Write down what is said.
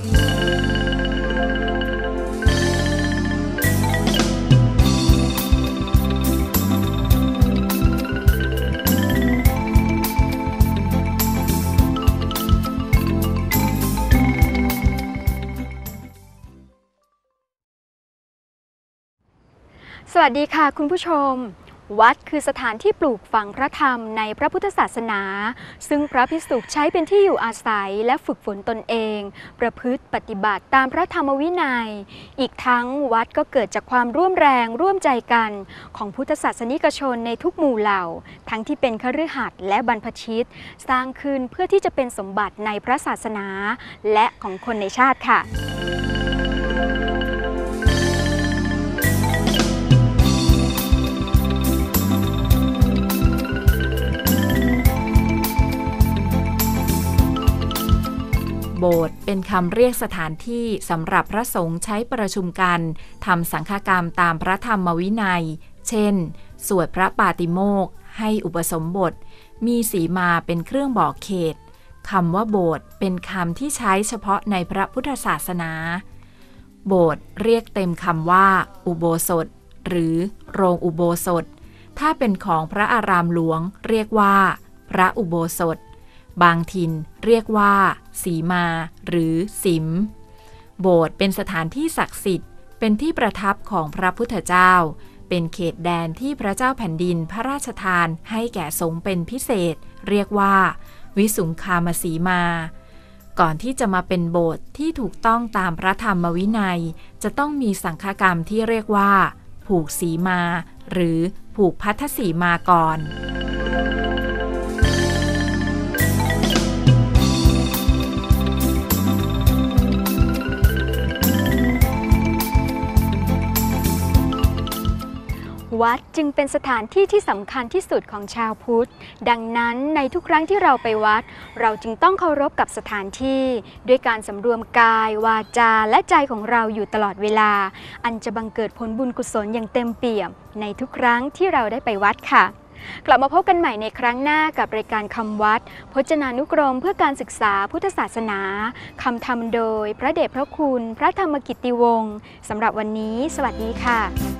สวัสดีค่ะคุณผู้ชม วัดคือสถานที่ปลูกฝังพระธรรมในพระพุทธศาสนา ซึ่งพระภิกษุใช้เป็นที่อยู่อาศัยและฝึกฝนตนเอง ประพฤติปฏิบัติตามพระธรรมวินัย อีกทั้งวัดก็เกิดจากความร่วมแรงร่วมใจกัน ของพุทธศาสนิกชนในทุกหมู่เหล่า ทั้งที่เป็นคฤหัสถ์และบรรพชิต สร้างขึ้นเพื่อที่จะเป็นสมบัติในพระศาสนา และของคนในชาติค่ะ โบสถ์เป็นคำเรียกสถานที่สำหรับพระสงฆ์ใช้ประชุมกันทำสังฆกรรมตามพระธรรมวินัย เช่น สวดพระปาติโมกข์ให้อุปสมบท มีสีมาเป็นเครื่องบอกเขตคำว่าโบสถ์เป็นคำที่ใช้เฉพาะในพระพุทธศาสนา โบสถ์เรียกเต็มคำว่า อุโบสถ หรือโรงอุโบสถ ถ้าเป็นของพระอารามหลวง เรียกว่า พระอุโบสถ บางถิ่นเรียกว่าสีมา หรือสิม โบสถ์เป็นสถานที่ศักดิ์สิทธิ์ เป็นที่ประทับของพระพุทธเจ้า เป็นเขตแดนที่พระเจ้าแผ่นดินพระราชทานให้แก่สงฆ์เป็นพิเศษ เรียกว่า วิสุงคามสีมา ก่อนที่จะมาเป็นโบสถ์ที่ถูกต้องตามพระธรรมวินัย จะต้องมีสังฆกรรมที่เรียกว่า ผูกสีมา หรือผูกพัทธสีมาก่อน วัดจึงเป็นสถานที่ที่สำคัญที่สุดของชาวพุทธ ดังนั้นในทุกครั้งที่เราไปวัด เราจึงต้องเคารพกับสถานที่ ด้วยการสำรวมกาย วาจา และใจของเราอยู่ตลอดเวลา อันจะบังเกิดผลบุญกุศลอย่างเต็มเปี่ยม ในทุกครั้งที่เราได้ไปวัดค่ะกลับมาพบกันใหม่ในครั้งหน้ากับรายการคำวัด พจนานุกรมเพื่อการศึกษาพุทธศาสนาคำทำโดย พระเดชพระคุณ พระธรรมกิตติวงศ์สำหรับวันนี้ สวัสดีค่ะ